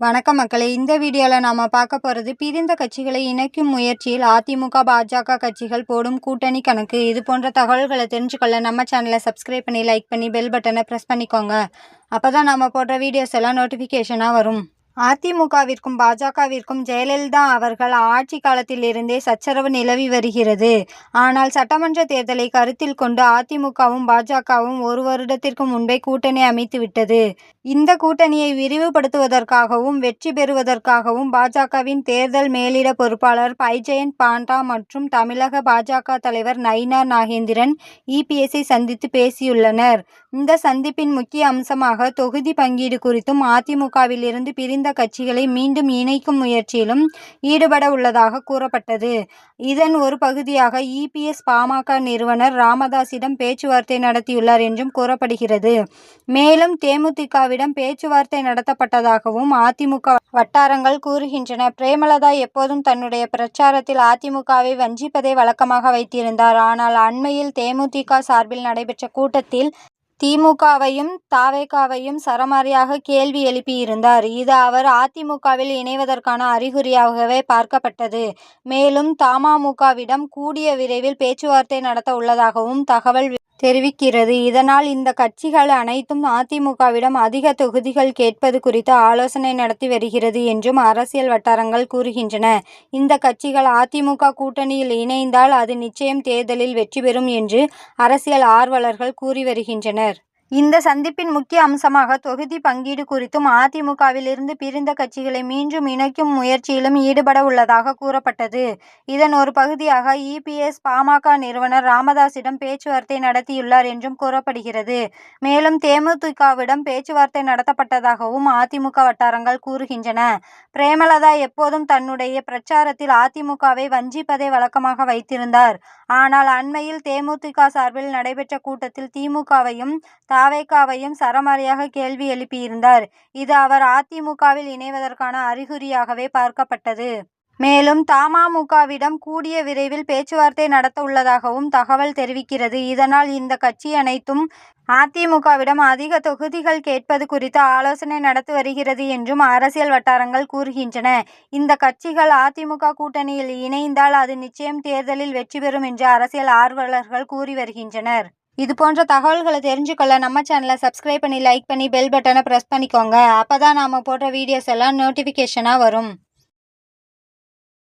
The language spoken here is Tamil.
வணக்கம் மக்களே. இந்த வீடியோவில் நாம் பார்க்க போகிறது பிரிந்த கட்சிகளை இணைக்கும் முயற்சியில் அதிமுக பாஜக கட்சிகள் போடும் கூட்டணி கணக்கு. இது போன்ற தகவல்களை தெரிஞ்சுக்கொள்ள நம்ம சேனலை சப்ஸ்கிரைப் பண்ணி லைக் பண்ணி பெல் பட்டனை ப்ரெஸ் பண்ணிக்கோங்க. அப்போ தான் நம்ம போடுற வீடியோஸ் எல்லாம் நோட்டிஃபிகேஷனாக வரும். அதிமுகவிற்கும் பாஜகவிற்கும் ஜெயலலிதா அவர்கள் ஆட்சி காலத்திலிருந்தே சச்சரவு நிலவி வருகிறது. ஆனால் சட்டமன்ற தேர்தலை கருத்தில் கொண்டு அதிமுகவும் பாஜகவும் ஒரு வருடத்திற்கு முன்பே கூட்டணி அமைத்துவிட்டது இந்த கூட்டணியை விரிவுபடுத்துவதற்காகவும் வெற்றி பெறுவதற்காகவும் பாஜகவின் தேர்தல் மேலிட பொறுப்பாளர் பைஜெயந்த் பாண்டா மற்றும் தமிழக பாஜக தலைவர் நயினா நாகேந்திரன் இபிஎஸ்ஐ சந்தித்து பேசியுள்ளனர். இந்த சந்திப்பின் முக்கிய அம்சமாக தொகுதி பங்கீடு குறித்தும் அதிமுகவிலிருந்து பிரிந்த கட்சிகளை மீண்டும் இணைக்கும் முயற்சியிலும் ஈடுபட உள்ளதாக கூறப்பட்டது. இதன் ஒரு பகுதியாக இபிஎஸ் பாமக நிறுவனர் ராமதாசிடம் பேச்சுவார்த்தை நடத்தியுள்ளார் என்றும் கூறப்படுகிறது. மேலும் தேமுதிகவிடம் பேச்சுவார்த்தை நடத்தப்பட்டதாகவும் அதிமுக வட்டாரங்கள் கூறுகின்றன. பிரேமலதா எப்போதும் தன்னுடைய பிரச்சாரத்தில் அதிமுகவை வஞ்சிப்பதை வழக்கமாக வைத்திருந்தார். ஆனால் அண்மையில் தேமுதிக சார்பில் நடைபெற்ற கூட்டத்தில் திமுகவையும் தாவேகாவையும் சரமாரியாக கேள்வி எழுப்பியிருந்தார். இது அவர் அதிமுகவில் இணைவதற்கான அறிகுறியாகவே பார்க்கப்பட்டது. மேலும் தமாமுகவிடம் கூடிய விரைவில் பேச்சுவார்த்தை நடத்த உள்ளதாகவும் தகவல் தெரிவிக்கிறது. இதனால் இந்த கட்சிகள் அனைத்தும் அதிமுகவிடம் அதிக தொகுதிகள் கேட்பது குறித்து ஆலோசனை நடத்தி வருகிறது என்றும் அரசியல் வட்டாரங்கள் கூறுகின்றன. இந்த கட்சிகள் அதிமுக கூட்டணியில் இணைந்தால் அது நிச்சயம் தேர்தலில் வெற்றி பெறும் என்று அரசியல் ஆர்வலர்கள் கூறி வருகின்றனர். இந்த சந்திப்பின் முக்கிய அம்சமாக தொகுதி பங்கீடு குறித்தும் அதிமுகவிலிருந்து பிரிந்த கட்சிகளை மீண்டும் இணைக்கும் முயற்சியிலும் ஈடுபட உள்ளதாக கூறப்பட்டது. இதன் ஒரு பகுதியாக இபிஎஸ் பாமக நிறுவனர் ராமதாசிடம் பேச்சுவார்த்தை நடத்தியுள்ளார் என்றும் கூறப்படுகிறது. மேலும் தேமுதிகவிடம் பேச்சுவார்த்தை நடத்தப்பட்டதாகவும் அதிமுக வட்டாரங்கள் கூறுகின்றன. பிரேமலதா எப்போதும் தன்னுடைய பிரச்சாரத்தில் அதிமுகவை வஞ்சிப்பதை வழக்கமாக வைத்திருந்தார். ஆனால் அண்மையில் தேமுதிக சார்பில் நடைபெற்ற கூட்டத்தில் திமுகவையும் தாவேகாவையும் சரமாரியாக கேள்வி எழுப்பியிருந்தார். இது அவர் அதிமுகவில் இணைவதற்கான அறிகுறியாகவே பார்க்கப்பட்டது. மேலும் தமாமுகவிடம் கூடிய விரைவில் பேச்சுவார்த்தை நடத்த உள்ளதாகவும் தகவல் தெரிவிக்கிறது. இதனால் இந்த கட்சி அனைத்தும் அதிமுகவிடம் அதிக தொகுதிகள் கேட்பது குறித்து ஆலோசனை நடத்தி வருகிறது என்றும் அரசியல் வட்டாரங்கள் கூறுகின்றன. இந்த கட்சிகள் அதிமுக கூட்டணியில் இணைந்தால் அது நிச்சயம் தேர்தலில் வெற்றி பெறும் என்று அரசியல் ஆர்வலர்கள் கூறி வருகின்றனர். இது போன்ற தகவல்களை தெரிஞ்சுக்கொள்ள நம்ம சேனலை சப்ஸ்கிரைப் பண்ணி லைக் பண்ணி பெல் பட்டனை ப்ரெஸ் பண்ணிக்கோங்க. அப்போ தான் நாம் போடுற வீடியோஸ் எல்லாம் நோட்டிஃபிகேஷனாக வரும்.